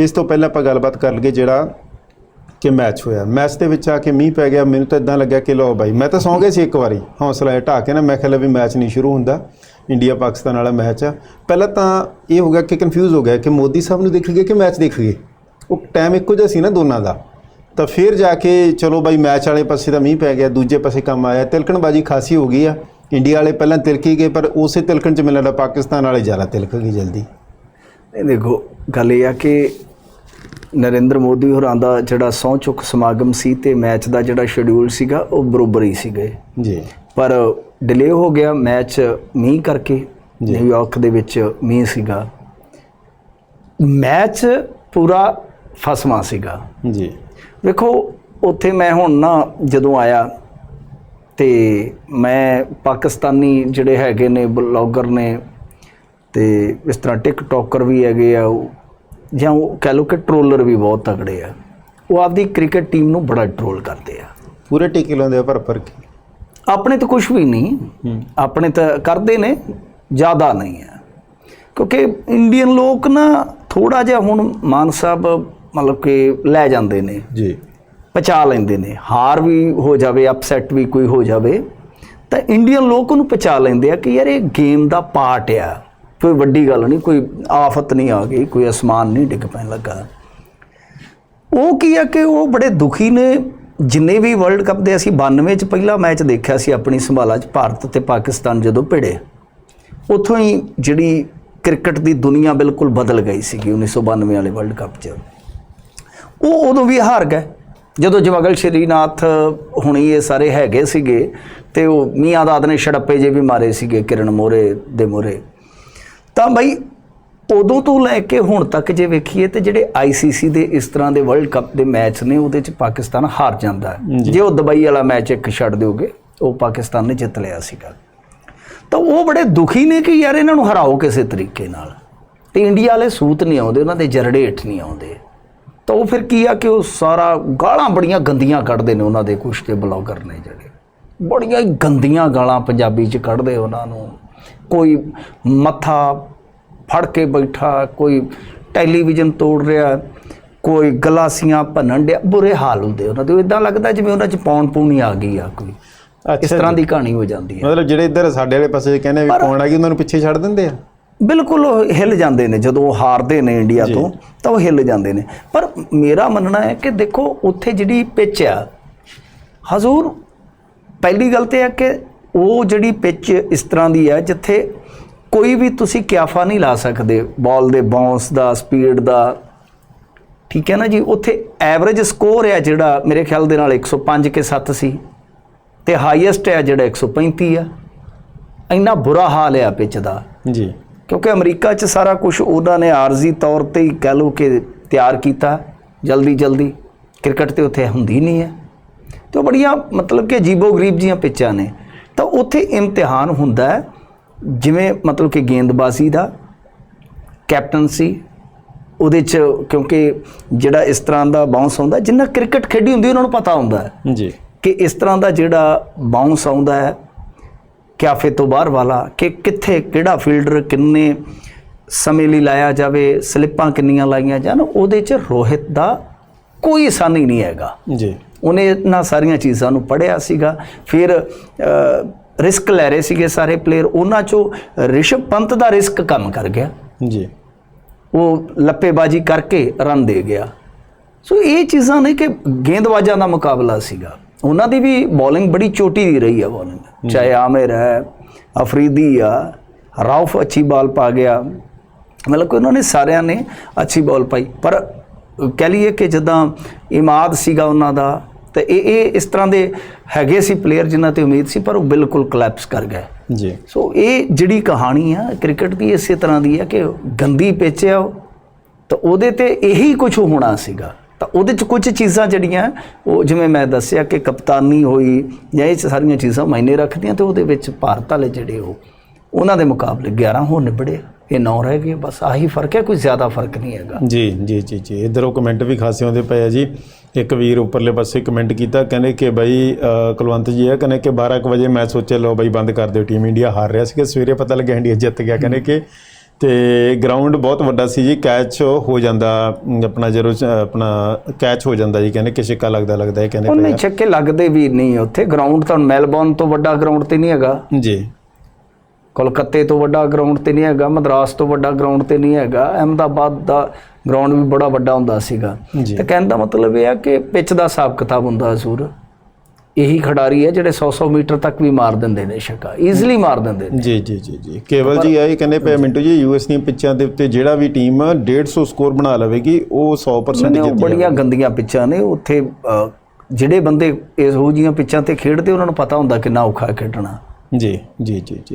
ਇਸ ਤੋਂ ਪਹਿਲਾਂ ਆਪਾਂ ਗੱਲਬਾਤ ਕਰ ਲਈਏ ਜਿਹੜਾ ਕਿ ਮੈਚ ਹੋਇਆ। ਮੈਚ ਦੇ ਵਿੱਚ ਆ ਕੇ ਮੀਂਹ ਪੈ ਗਿਆ, ਮੈਨੂੰ ਤਾਂ ਇਦਾਂ ਲੱਗਿਆ ਕਿ ਲਓ ਬਾਈ, ਮੈਂ ਤਾਂ ਸੌਂ ਗਿਆ ਸੀ ਇੱਕ ਵਾਰੀ। ਹੌਸਲਾ ਜਿਹਾ ਢਾਹ ਕੇ ਨਾ, ਮੈਂ ਖਿਆਲ ਵੀ ਮੈਚ ਨਹੀਂ ਸ਼ੁਰੂ ਹੁੰਦਾ। ਇੰਡੀਆ ਪਾਕਿਸਤਾਨ ਵਾਲਾ ਮੈਚ ਆ। ਪਹਿਲਾਂ ਤਾਂ ਇਹ ਹੋ ਗਿਆ ਕਿ ਕਨਫਿਊਜ਼ ਹੋ ਗਿਆ ਕਿ ਮੋਦੀ ਸਾਹਿਬ ਨੂੰ ਦੇਖੀਏ ਕਿ ਮੈਚ ਦੇਖੀਏ। ਉਹ ਟਾਈਮ ਇੱਕੋ ਜਿਹਾ ਸੀ ਨਾ ਦੋਨਾਂ ਦਾ। ਤਾਂ ਫਿਰ ਜਾ ਕੇ ਚਲੋ ਬਾਈ ਮੈਚ ਵਾਲੇ ਪਾਸੇ ਤਾਂ ਮੀਂਹ ਪੈ ਗਿਆ, ਦੂਜੇ ਪਾਸੇ ਕੰਮ ਆਇਆ। ਤਿਲਕਣਬਾਜੀ ਖਾਸੀ ਹੋ ਗਈ ਆ। ਇੰਡੀਆ ਵਾਲੇ ਪਹਿਲਾਂ ਤਿਲਕੀ ਗਏ, ਪਰ ਉਸੇ ਤਿਲਕਣ ਚ ਮਿਲਣ ਦਾ ਪਾਕਿਸਤਾਨ ਵਾਲੇ ਜ਼ਿਆਦਾ ਤਿਲਕ ਗਏ ਜਲਦੀ। ਇਹ ਦੇਖੋ, ਗੱਲ ਇਹ ਆ ਕਿ ਨਰਿੰਦਰ ਮੋਦੀ ਹੋਰਾਂ ਦਾ ਜਿਹੜਾ ਸਹੁੰ ਚੁੱਕ ਸਮਾਗਮ ਸੀ ਤੇ ਮੈਚ ਦਾ ਜਿਹੜਾ ਸ਼ਡਿਊਲ ਸੀਗਾ ਉਹ ਬਰੋਬਰ ਹੀ ਸੀਗੇ ਜੀ। ਪਰ ਡਿਲੇ ਹੋ ਗਿਆ ਮੈਚ ਮੀਂਹ ਕਰਕੇ ਨਿਊਯਾਰਕ ਦੇ ਵਿੱਚ ਮੀਂਹ ਸੀਗਾ। ਮੈਚ ਪੂਰਾ ਫਸਵਾ ਸੀਗਾ। ਜੀ। ਵੇਖੋ ਉੱਥੇ ਮੈਂ ਹੁਣ ਨਾ ਜਦੋਂ ਆਇਆ ਤੇ ਮੈਂ ਪਾਕਿਸਤਾਨੀ ਜਿਹੜੇ ਹੈਗੇ ਨੇ ਬਲੌਗਰ ਨੇ ਤੇ ਇਸ ਤਰ੍ਹਾਂ ਟਿਕਟੋਕਰ ਵੀ ਹੈਗੇ ਆ ਉਹ ਜਾਂ ਉਹ ਕਹਿ ਲਓ ਕਿ ਟ੍ਰੋਲਰ ਵੀ ਬਹੁਤ ਤਗੜੇ ਆ। ਉਹ ਆਪਦੀ ਕ੍ਰਿਕਟ ਟੀਮ ਨੂੰ ਬੜਾ ਟ੍ਰੋਲ ਕਰਦੇ ਆ। ਪੂਰੇ ਟਿਕੇ ਲਾਉਂਦੇ ਆ ਭਰ ਭਰ ਕੇ। ਆਪਣੇ ਤਾਂ ਕੁਝ ਵੀ ਨਹੀਂ। ਆਪਣੇ ਤਾਂ ਕਰਦੇ ਨੇ ਜ਼ਿਆਦਾ ਨਹੀਂ ਹੈ ਕਿਉਂਕਿ ਇੰਡੀਅਨ ਲੋਕ ਨਾ ਥੋੜਾ ਜਿਹਾ ਹੁਣ ਮਾਨ ਸਾਹਿਬ ਮਤਲਬ ਕਿ ਲੈ ਜਾਂਦੇ ਨੇ। ਜੀ। ਪਚਾ ਲੈਂਦੇ ਨੇ। ਹਾਰ ਵੀ ਹੋ ਜਾਵੇ ਅਪਸੈਟ ਵੀ ਕੋਈ ਹੋ ਜਾਵੇ ਤਾਂ ਇੰਡੀਅਨ ਲੋਕ ਉਹਨੂੰ ਪਚਾ ਲੈਂਦੇ ਆ ਕਿ ਯਾਰ ਇਹ ਗੇਮ ਦਾ ਪਾਰਟ ਆ। ਕੋਈ ਵੱਡੀ ਗੱਲ ਨਹੀਂ, ਕੋਈ ਆਫਤ ਨਹੀਂ ਆ ਗਈ, ਕੋਈ ਅਸਮਾਨ ਨਹੀਂ ਡਿੱਗ ਪੈਣ ਲੱਗਾ। ਉਹ ਕੀ ਆ ਕਿ ਉਹ ਬੜੇ ਦੁਖੀ ਨੇ। ਜਿੰਨੇ ਵੀ ਵਰਲਡ ਕੱਪ ਦੇ ਅਸੀਂ 92 ਚ ਪਹਿਲਾ ਮੈਚ ਦੇਖਿਆ ਸੀ ਆਪਣੀ ਸੰਭਾਲਾ ਚ, ਭਾਰਤ ਤੇ ਪਾਕਿਸਤਾਨ ਜਦੋਂ ਭਿੜੇ, ਉੱਥੋਂ ਹੀ ਜਿਹੜੀ ਕ੍ਰਿਕਟ ਦੀ ਦੁਨੀਆ ਬਿਲਕੁਲ ਬਦਲ ਗਈ ਸੀਗੀ 1992 ਵਾਲੇ ਵਰਲਡ ਕੱਪ 'ਚ। ਉਹ ਉਦੋਂ ਵੀ ਹਾਰ ਗਏ। ਜਦੋਂ ਜਵਗਲ ਸ਼੍ਰੀਨਾਥ ਹੁਣੀ ਇਹ ਸਾਰੇ ਹੈਗੇ ਸੀਗੇ ਤੇ ਉਹ ਮੀਆਂ ਦਾਦ ਨੇ ਛੜੱਪੇ ਜੇ ਵੀ ਮਾਰੇ ਸੀਗੇ ਕਿਰਨ ਮੋਰੇ ਦੇ ਮੋਰੇ। ਤਾਂ ਬਈ ਉਦੋਂ ਤੋਂ ਲੈ ਕੇ ਹੁਣ ਤੱਕ ਜੇ ਵੇਖੀਏ ਤੇ ਜਿਹੜੇ ਆਈਸੀਸੀ ਦੇ ਇਸ ਤਰ੍ਹਾਂ ਦੇ ਵਰਲਡ ਕੱਪ ਦੇ ਮੈਚ ਨੇ ਉਹਦੇ ਚ ਪਾਕਿਸਤਾਨ ਹਾਰ ਜਾਂਦਾ ਜੇ। ਉਹ ਦੁਬਈ ਵਾਲਾ ਮੈਚ ਇੱਕ ਛੱਡ ਦਿਓਗੇ ਉਹ ਪਾਕਿਸਤਾਨ ਨੇ ਜਿੱਤ ਲਿਆ ਸੀਗਾ। ਤਾਂ ਉਹ ਬੜੇ ਦੁਖੀ ਨੇ ਕਿ ਯਾਰ ਇਹਨਾਂ ਨੂੰ ਹਰਾਓ ਕਿਸੇ ਤਰੀਕੇ ਨਾਲ। ਤੇ ਇੰਡੀਆ ਵਾਲੇ ਸੂਤ ਨਹੀਂ ਆਉਂਦੇ ਉਹਨਾਂ ਦੇ ਜਰੜੇ ਹੇਠ ਨਹੀਂ ਆਉਂਦੇ। ਤਾਂ ਉਹ ਫਿਰ ਕੀ ਆ ਕਿ ਉਹ ਸਾਰਾ ਗਾਲਾਂ ਬੜੀਆਂ ਗੰਦੀਆਂ ਕੱਢਦੇ ਨੇ ਉਹਨਾਂ ਦੇ ਕੁਛ ਤੇ ਬਲੌਗਰ ਨੇ ਜਿਹੜੇ। ਬੜੀਆਂ ਹੀ ਗੰਦੀਆਂ ਗਾਲਾਂ ਪੰਜਾਬੀ ਚ ਕੱਢਦੇ ਉਹਨਾਂ ਨੂੰ। ਕੋਈ ਮੱਥਾ ਫੜ ਕੇ ਬੈਠਾ ਕੋਈ ਟੈਲੀਵਿਜ਼ਨ ਤੋੜ ਰਿਹਾ ਕੋਈ ਗਲਾਸੀਆਂ ਭੰਨਣ ਡਿਆ ਬੁਰੇ ਹਾਲ ਹੁੰਦੇ ਉਹਨਾਂ ਦੇ। ਇਦਾਂ ਲੱਗਦਾ ਜਿਵੇਂ ਉਹਨਾਂ ਚ ਪੌਣ ਪੂਣੀ ਆ ਗਈ ਆ ਕੋਈ। ਇਸ ਤਰ੍ਹਾਂ ਦੀ ਕਹਾਣੀ ਹੋ ਜਾਂਦੀ ਹੈ। ਮਤਲਬ ਜਿਹੜੇ ਇੱਧਰ ਸਾਡੇ ਵਾਲੇ ਪਾਸੇ ਕਹਿੰਦੇ ਵੀ ਕੌਣ ਆ ਗਈ ਉਹਨਾਂ ਨੂੰ ਪਿੱਛੇ ਛੱਡ ਦਿੰਦੇ ਆ? ਬਿਲਕੁਲ ਉਹ ਹਿੱਲ ਜਾਂਦੇ ਨੇ ਜਦੋਂ ਉਹ ਹਾਰਦੇ ਨੇ ਇੰਡੀਆ ਤੋਂ ਤਾਂ ਉਹ ਹਿੱਲ ਜਾਂਦੇ ਨੇ। ਪਰ ਮੇਰਾ ਮੰਨਣਾ ਹੈ ਕਿ ਦੇਖੋ ਉੱਥੇ ਜਿਹੜੀ ਪਿੱਚ ਆ ਹਜ਼ੂਰ ਪਹਿਲੀ ਗੱਲ ਤੇ ਹੈ ਕਿ ਉਹ ਜਿਹੜੀ ਪਿੱਚ ਇਸ ਤਰ੍ਹਾਂ ਦੀ ਹੈ ਜਿੱਥੇ ਕੋਈ ਵੀ ਤੁਸੀਂ ਕਿਆਫਾ ਨਹੀਂ ਲਾ ਸਕਦੇ। ਬਾਲ ਦੇ ਬਾਉਂਸ ਦਾ ਸਪੀਡ ਦਾ। ਠੀਕ ਹੈ ਨਾ ਜੀ? ਉੱਥੇ ਐਵਰੇਜ ਸਕੋਰ ਹੈ ਜਿਹੜਾ ਮੇਰੇ ਖਿਆਲ ਦੇ ਨਾਲ 105 ਕੇ 7 ਸੀ। ਤੇ ਹਾਈਐਸਟ ਹੈ ਜਿਹੜਾ 135 ਆ। ਇੰਨਾ ਬੁਰਾ ਹਾਲ ਹੈ ਪਿੱਚ ਦਾ। ਜੀ। ਕਿਉਂਕਿ ਅਮਰੀਕਾ 'ਚ ਸਾਰਾ ਕੁਝ ਉਹਨਾਂ ਨੇ ਆਰਜ਼ੀ ਤੌਰ ਤੇ ਹੀ ਕਹਿ ਲਓ ਕਿ ਤਿਆਰ ਕੀਤਾ। ਜਲਦੀ ਜਲਦੀ। ਕ੍ਰਿਕਟ ਤੇ ਉੱਥੇ ਹੁੰਦੀ ਨਹੀਂ ਹੈ। ਤੇ ਬੜੀਆਂ ਮਤਲਬ ਕਿ ਅਜੀਬੋ ਗਰੀਬ ਜੀਆਂ ਪਿੱਚਾਂ ਨੇ। ਤਾਂ ਉੱਥੇ ਇਮਤਿਹਾਨ ਹੁੰਦਾ ਹੈ। ਜਿਵੇਂ ਮਤਲਬ ਕਿ ਗੇਂਦਬਾਜ਼ੀ ਦਾ ਕੈਪਟਨਸੀ ਉਹਦੇ 'ਚ ਕਿਉਂਕਿ ਜਿਹੜਾ ਇਸ ਤਰ੍ਹਾਂ ਦਾ ਬਾਉਂਸ ਆਉਂਦਾ ਜਿੰਨਾ ਕ੍ਰਿਕਟ ਖੇਡੀ ਹੁੰਦੀ ਉਹਨਾਂ ਨੂੰ ਪਤਾ ਹੁੰਦਾ ਹੈ। ਜੀ। ਕਿ ਇਸ ਤਰ੍ਹਾਂ ਦਾ ਜਿਹੜਾ ਬਾਉਂਸ ਆਉਂਦਾ ਹੈ ਕਿਆਫੇ ਤੋਂ ਬਾਹਰ ਵਾਲਾ ਕਿ ਕਿੱਥੇ ਕਿਹੜਾ ਫੀਲਡਰ ਕਿੰਨੇ ਸਮੇਂ ਲਈ ਲਾਇਆ ਜਾਵੇ ਸਲਿੱਪਾਂ ਕਿੰਨੀਆਂ ਲਾਈਆਂ ਜਾਣ ਉਹਦੇ 'ਚ ਰੋਹਿਤ ਦਾ ਕੋਈ ਆਸਾਨੀ ਨਹੀਂ ਹੈਗਾ। ਜੀ। ਉਹਨੇ ਇਹਨਾਂ ਸਾਰੀਆਂ ਚੀਜ਼ਾਂ ਨੂੰ ਪੜਿਆ ਸੀਗਾ ਫਿਰ ਰਿਸਕ ਲੈ ਰਹੇ ਸੀਗੇ ਸਾਰੇ ਪਲੇਅਰ ਉਹਨਾਂ 'ਚੋਂ ਰਿਸ਼ਭ ਪੰਤ ਦਾ ਰਿਸਕ ਕੰਮ ਕਰ ਗਿਆ। ਜੀ। ਉਹ ਲੱਪੇਬਾਜ਼ੀ ਕਰਕੇ ਰਨ ਦੇ ਗਿਆ। ਸੋ ਇਹ ਚੀਜ਼ਾਂ ਨੇ ਕਿ ਗੇਂਦਬਾਜ਼ਾਂ ਦਾ ਮੁਕਾਬਲਾ ਸੀਗਾ। ਉਹਨਾਂ ਦੀ ਵੀ ਬੋਲਿੰਗ ਬੜੀ ਚੋਟੀ ਦੀ ਰਹੀ ਹੈ ਬੋਲਿੰਗ ਚਾਹੇ ਆਮਿਰ ਹੈ ਅਫਰੀਦੀ ਆ ਰਾਉਫ ਅੱਛੀ ਬਾਲ ਪਾ ਗਿਆ। ਮਤਲਬ ਕਿ ਉਹਨਾਂ ਨੇ ਸਾਰਿਆਂ ਨੇ ਅੱਛੀ ਬਾਲ ਪਾਈ। ਪਰ ਕਹਿ ਲਈਏ ਕਿ ਜਦਾਂ ਇਮਾਦ ਸੀਗਾ ਉਹਨਾਂ ਦਾ ਤੇ ਇਹ ਇਹ ਇਸ ਤਰ੍ਹਾਂ ਦੇ ਹੈਗੇ ਸੀ ਪਲੇਅਰ ਜਿਨ੍ਹਾਂ ਤੇ ਉਮੀਦ ਸੀ ਪਰ ਉਹ ਬਿਲਕੁਲ ਕਲੈਪਸ ਕਰ ਗਏ। ਜੀ। ਸੋ ਇਹ ਜਿਹੜੀ ਕਹਾਣੀ ਆ ਕ੍ਰਿਕਟ ਦੀ ਇਸੇ ਤਰ੍ਹਾਂ ਦੀ ਆ ਕਿ ਗੰਦੀ ਪਿੱਚ ਆ ਉਹ। ਤਾਂ ਉਹਦੇ ਤੇ ਇਹੀ ਕੁਝ ਹੋਣਾ ਸੀਗਾ। ਤਾਂ ਉਹਦੇ ਚ ਕੁਝ ਚੀਜ਼ਾਂ ਜਿਹੜੀਆਂ ਉਹ ਜਿਵੇਂ ਮੈਂ ਦੱਸਿਆ ਕਿ ਕਪਤਾਨੀ ਹੋਈ ਜਾਂ ਇਹ ਸਾਰੀਆਂ ਚੀਜ਼ਾਂ ਮਾਇਨੇ ਰੱਖਦੀਆਂ ਤੇ ਉਹਦੇ ਵਿੱਚ ਭਾਰਤ ਵਾਲੇ ਜਿਹੜੇ ਉਹ ਉਹਨਾਂ ਦੇ ਮੁਕਾਬਲੇ 11 ਹੋ ਨਿਬੜੇ। ਇਹ 9 ਰਹਿ ਗਏ ਬਸ ਆਹੀ ਫ਼ਰਕ ਹੈ ਕੋਈ ਜ਼ਿਆਦਾ ਫ਼ਰਕ ਨਹੀਂ ਹੈਗਾ। ਜੀ ਜੀ ਜੀ ਜੀ। ਇਧਰੋਂ ਕਮੈਂਟ ਵੀ ਖਾਸੇ ਆਉਂਦੇ ਪਏ ਆ ਜੀ। ਇੱਕ ਵੀਰ ਉੱਪਰਲੇ ਪਾਸੇ ਕਮੈਂਟ ਕੀਤਾ ਕਹਿੰਦੇ ਕਿ ਬਾਈ ਕੁਲਵੰਤ ਜੀ ਆ ਕਹਿੰਦੇ ਕਿ 12 ਕੁ ਵਜੇ ਮੈਂ ਸੋਚਿਆ ਲਓ ਬਾਈ ਬੰਦ ਕਰ ਦਿਓ ਟੀਮ ਇੰਡੀਆ ਹਾਰ ਰਿਹਾ ਸੀ ਕਿ ਸਵੇਰੇ ਪਤਾ ਲੱਗਿਆ ਇੰਡੀਆ ਜਿੱਤ ਗਿਆ ਕਹਿੰਦੇ ਕਿ। ਤੇ ਗਰਾਊਂਡ ਬਹੁਤ ਵੱਡਾ ਸੀ ਜੀ ਕੈਚ ਹੋ ਜਾਂਦਾ ਆਪਣਾ ਜਦੋਂ ਆਪਣਾ ਕੈਚ ਹੋ ਜਾਂਦਾ ਜੀ ਕਹਿੰਦੇ ਕਿ ਛਿੱਕਾ ਲੱਗਦਾ ਲੱਗਦਾ ਇਹ ਕਹਿੰਦੇ ਨਹੀਂ ਛੱਕੇ ਲੱਗਦੇ ਵੀ ਨਹੀਂ ਉੱਥੇ ਗਰਾਊਂਡ ਤਾਂ ਮੈਲਬੌਰਨ ਤੋਂ ਵੱਡਾ ਗਰਾਊਂਡ ਤੇ ਨਹੀਂ ਹੈਗਾ। ਜੀ। ਕੋਲਕਾਤੇ ਤੋਂ ਵੱਡਾ ਗਰਾਊਂਡ ਤੇ ਨਹੀਂ ਹੈਗਾ ਮਦਰਾਸ ਤੋਂ ਵੱਡਾ ਗਰਾਊਂਡ ਤੇ ਨਹੀਂ ਹੈਗਾ ਅਹਿਮਦਾਬਾਦ ਦਾ ਗਰਾਊਂਡ ਵੀ ਬੜਾ ਵੱਡਾ ਹੁੰਦਾ ਸੀਗਾ। ਤੇ ਕਹਿਣ ਦਾ ਮਤਲਬ ਇਹ ਆ ਕਿ ਪਿੱਚ ਦਾ ਹਿਸਾਬ ਕਿਤਾਬ ਹੁੰਦਾ ਜ਼ਰੂਰ ਇਹੀ ਖਿਡਾਰੀ ਹੈ ਜਿਹੜੇ 100-100 ਮੀਟਰ ਤੱਕ ਵੀ ਮਾਰ ਦਿੰਦੇ ਨੇ ਛੱਕਾ ਈਜ਼ੀਲੀ ਮਾਰ ਦਿੰਦੇ ਨੇ। ਜੀ ਜੀ ਜੀ ਜੀ। ਕੇਵਲ ਜੀ ਇਹ ਕਹਿੰਦੇ ਪਏ ਮਿੰਟੂ ਜੀ ਯੂਐਸ ਦੀਆਂ ਪਿੱਚਾਂ ਦੇ ਉੱਤੇ ਜਿਹੜਾ ਵੀ ਟੀਮ 150 ਸਕੋਰ ਬਣਾ ਲਵੇਗੀ ਉਹ 100% ਨੇ ਉਹ ਬੜੀਆਂ ਗੰਦੀਆਂ ਪਿੱਚਾਂ ਨੇ। ਉੱਥੇ ਜਿਹੜੇ ਬੰਦੇ ਇਹੋ ਜੀਆਂ ਪਿੱਚਾਂ ਤੇ ਖੇਡਦੇ ਉਹਨਾਂ ਨੂੰ ਪਤਾ ਹੁੰਦਾ ਕਿੰਨਾ ਔਖਾ ਖੇਡਣਾ। ਜੀ ਜੀ ਜੀ।